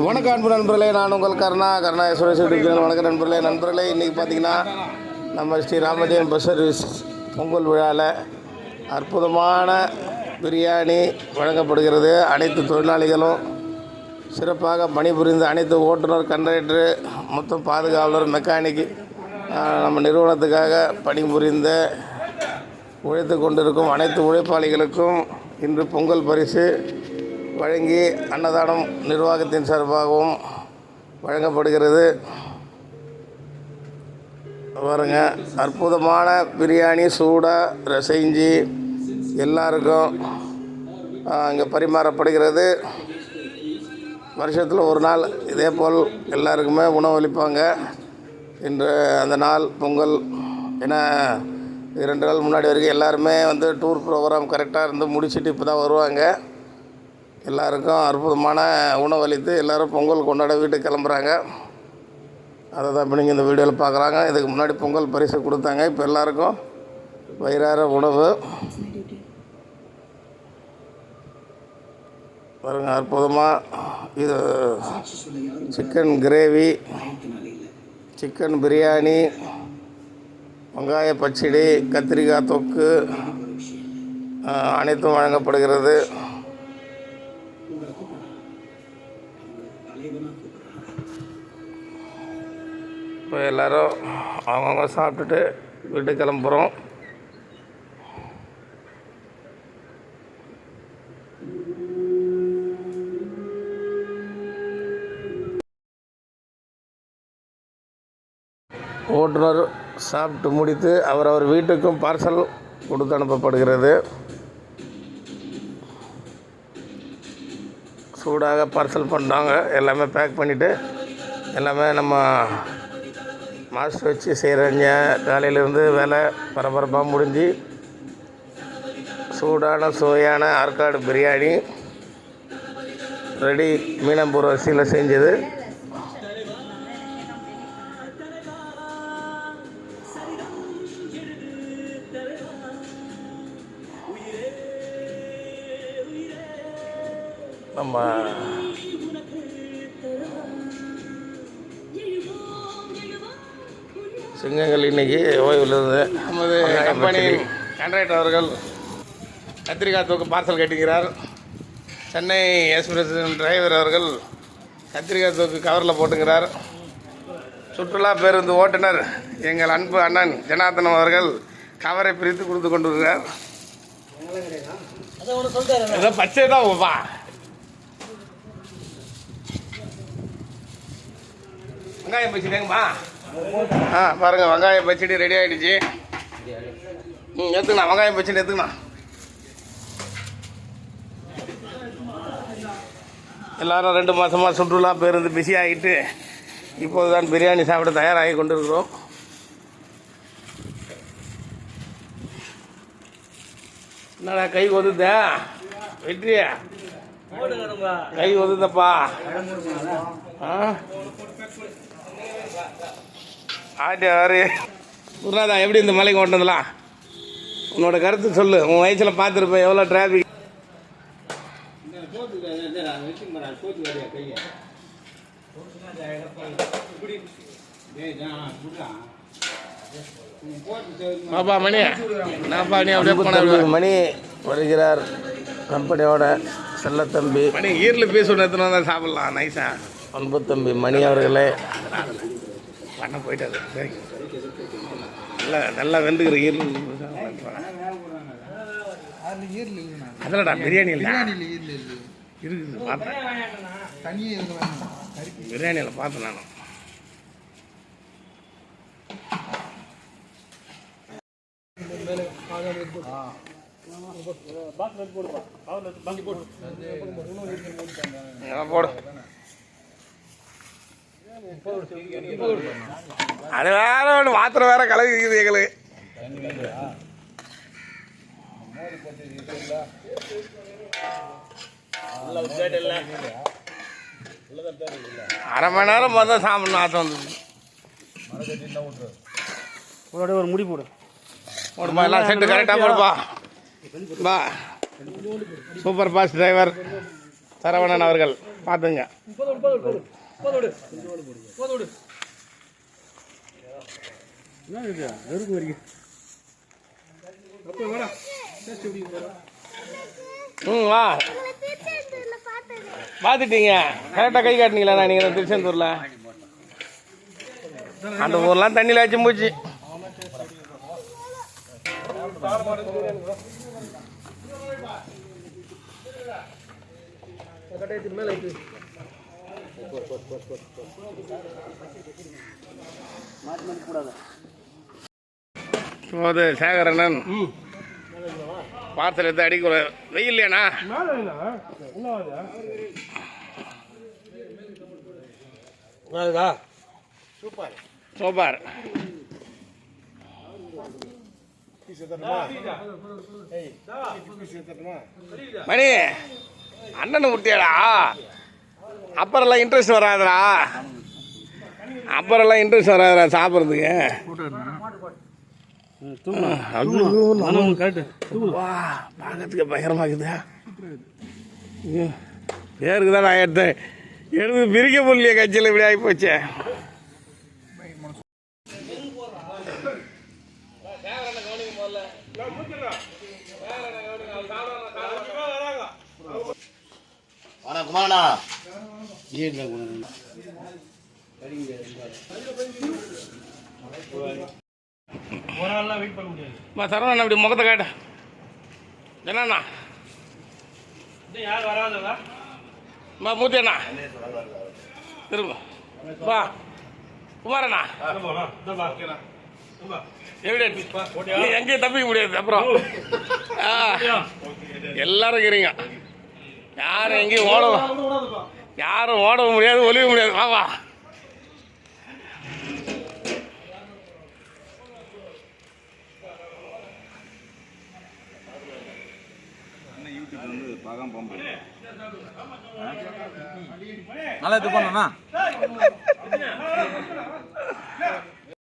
வணக்கம் அன்பு நண்பர்களே நான் உங்கள் கருணா கருணா சுரேஷ் வணக்கம் நண்பர்களே நண்பர்களே இன்றைக்கி பார்த்தீங்கன்னா நம்ம ஸ்ரீ ராமஜெயம் பஸ் சர்வீஸ் பொங்கல் விழாவில் அற்புதமான பிரியாணி வழங்கப்படுகிறது. அனைத்து தொழிலாளிகளும் சிறப்பாக பணிபுரிந்த அனைத்து ஓட்டுநர் கண்டக்டரு மொத்தம் பாதுகாவலர் மெக்கானிக் நம்ம நிறுவனத்துக்காக பணிபுரிந்த உழைத்து கொண்டிருக்கும் அனைத்து உழைப்பாளிகளுக்கும் இன்று பொங்கல் பரிசு. வழங்கி அன்னதானம் நிர்வாகத்தின் சார்பாகவும் வழங்கப்படுகிறது. பாருங்க அற்புதமான பிரியாணி சூடாக செஞ்சு எல்லாருக்கும் இங்கே பரிமாறப்படுகிறது. வருஷத்தில் ஒரு நாள் இதே போல் எல்லாருக்குமே உணவளிப்பாங்க இன்று அந்த நாள் பொங்கல் ஏன்னா இரண்டு நாள் முன்னாடி வரைக்கும் எல்லாருமே வந்து டூர் ப்ரோக்ராம் கரெக்டாக இருந்து முடிச்சுட்டு இப்போ தான் வருவாங்க. எல்லாருக்கும் அற்புதமான உணவளித்து எல்லோரும் பொங்கல் கொண்டாட வீட்டுக்கு கிளம்புறாங்க. அதை தான் இப்போ நீங்கள் இந்த வீடியோவில் பார்க்குறாங்க இதுக்கு முன்னாடி பொங்கல் பரிசு கொடுத்தாங்க. இப்போ எல்லாருக்கும் வயிறார உணவு. பாருங்க அற்புதமாக இது சிக்கன் கிரேவி சிக்கன் பிரியாணி வெங்காய பச்சடி கத்திரிக்காய் தொக்கு அனைத்தும் வழங்கப்படுகிறது. இப்போ எல்லோரும் அவங்கவுங்க சாப்பிட்டுட்டு வீட்டுக்கு கிளம்புறோம். ஓட்டுநர் சாப்பிட்டு முடித்து அவரவர் வீட்டுக்கும் பார்சல் கொடுத்து அனுப்பப்படுகிறது. சூடாக பார்சல் பண்ணுறாங்க எல்லாமே பேக் பண்ணிவிட்டு எல்லாமே நம்ம மாஸ்டர் வச்சு செய்கிறங்க காலையிலேருந்து வேலை பரபரப்பாக முடிஞ்சு சூடான சுவையான ஆற்காடு பிரியாணி ரெடி மீனம்பூர் அரிசியில் செஞ்சது. நம்ம சிங்கங்கள் இன்னைக்கு ஓய்வில் இருந்து நமது கம்பெனி கான்ட்ராக்டர் அவர்கள் கத்திரிக்காய் தூக்கு பார்சல் கட்டிக்கிறார் சென்னை எக்ஸ்பிரஸ் டிரைவர் அவர்கள் கத்திரிக்காய் தூக்கு கவரில் போட்டுக்கிறார். சுற்றுலா பேருந்து ஓட்டுநர் எங்கள் அன்பு அண்ணன் ஜனார்தனம் அவர்கள் கவரை பிரித்து கொடுத்து கொண்டு வருகிறார் ஏதோ பச்சை தான் வெங்காயம் பச்சடிங்கம்மா ஆ பாருங்கள் வெங்காயம் பச்சடி ரெடி ஆகிடுச்சு ம் எடுத்துக்கண்ணா வெங்காயம் பச்சடி எடுத்துக்கண்ணா எல்லாரும் ரெண்டு மாதமாக சுற்றுலா பேருந்து பிஸி ஆகிட்டு இப்போது தான் பிரியாணி சாப்பிட தயாராகி கொண்டிருக்கிறோம். என்னடா கை ஒதுதா வெற்றியா? கை ஒதுதப்பா ஆ? ஆட்டி ஆறு குருநாதா எப்படி இந்த மலைக்கு ஓட்டினதுலாம் உன்னோட கருத்து சொல்லு. உன் வயசில் பார்த்துருப்ப எவ்வளோ டிராஃபிக் பாப்பா மணி. நாப்பா நீ அப்படியே போன மணி வருகிறார். கம்பெனியோட செல்லத்தம்பி. மணி ஈரில் பீஸ் ஒன்று எடுத்துன்னு வந்தால் சாப்பிட்லாம். நைஸா அன்பு தம்பி மணி அவர்களே. பண்ண போயிட்டாரு. சரி நல்லா நல்லா வெந்துக்கிற ஈரல் அதில்டா பிரியாணி இல்லை இருக்குது பார்த்தேன். பிரியாணியில் பார்த்தேன் நான். போடு. அது வேற ஒன்று மாத்திரம் வேற கலக்குது எங்களுக்கு அரை மணி நேரம் மொத்தம் சாப்பிடணும் ஆத்தம் வந்து ஒரு முடி போடு. போடுப்பா எல்லாம் செட்டு கரெக்டாக போடுப்பா. பா. சூப்பர் பாஸ் டிரைவர் சரவணன் அவர்கள். பார்த்துங்க. என்ன வரைக்கும் ம் வா. பார்த்துட்டீங்க. கரெக்டாக கை காட்டினீங்களா? நீங்கள் திருச்செந்தூரில். அந்த ஊர்லாம் தண்ணியில் வச்சு போச்சு. போது சேகரனன் பார்சல் எடுத்து அடிக்க வெயில் இல்லையாண்ணா? அதுதா சூப்பர் மணி அண்ணனை விட்டியாடா அப்புறம்லாம் இன்ட்ரெஸ்ட் வராதுடா. அப்புறம்லாம் இன்ட்ரெஸ்ட் வராதுடா சாப்பிட்றதுக்கு. வா பார்க்கறதுக்கு பயங்கரமாக இருக்குதா. பேருக்கு தான் நான் எடுத்தேன். எடுத்து பிரிக்க முடியல கட்சியில் இப்படி ஆகி போச்சே. வாடா குமாரண்ணா. பண்ண முடியாது. மா அப்படி முகத்தை காட்டு. என்னண்ணா? யார் வராதவா மா மூத்தி அண்ணா. திரும்ப. வா. குமாரண்ணா. எங்கேயும் தப்பிக்க முடியாது அப்புறம். ஆ, எல்லாரும் இருக்கிறீங்க யாரும் எங்கேயும் ஓட யாரும் ஓடவும் முடியாது ஒழிய முடியாது. வாவா நல்லா இது பண்ணா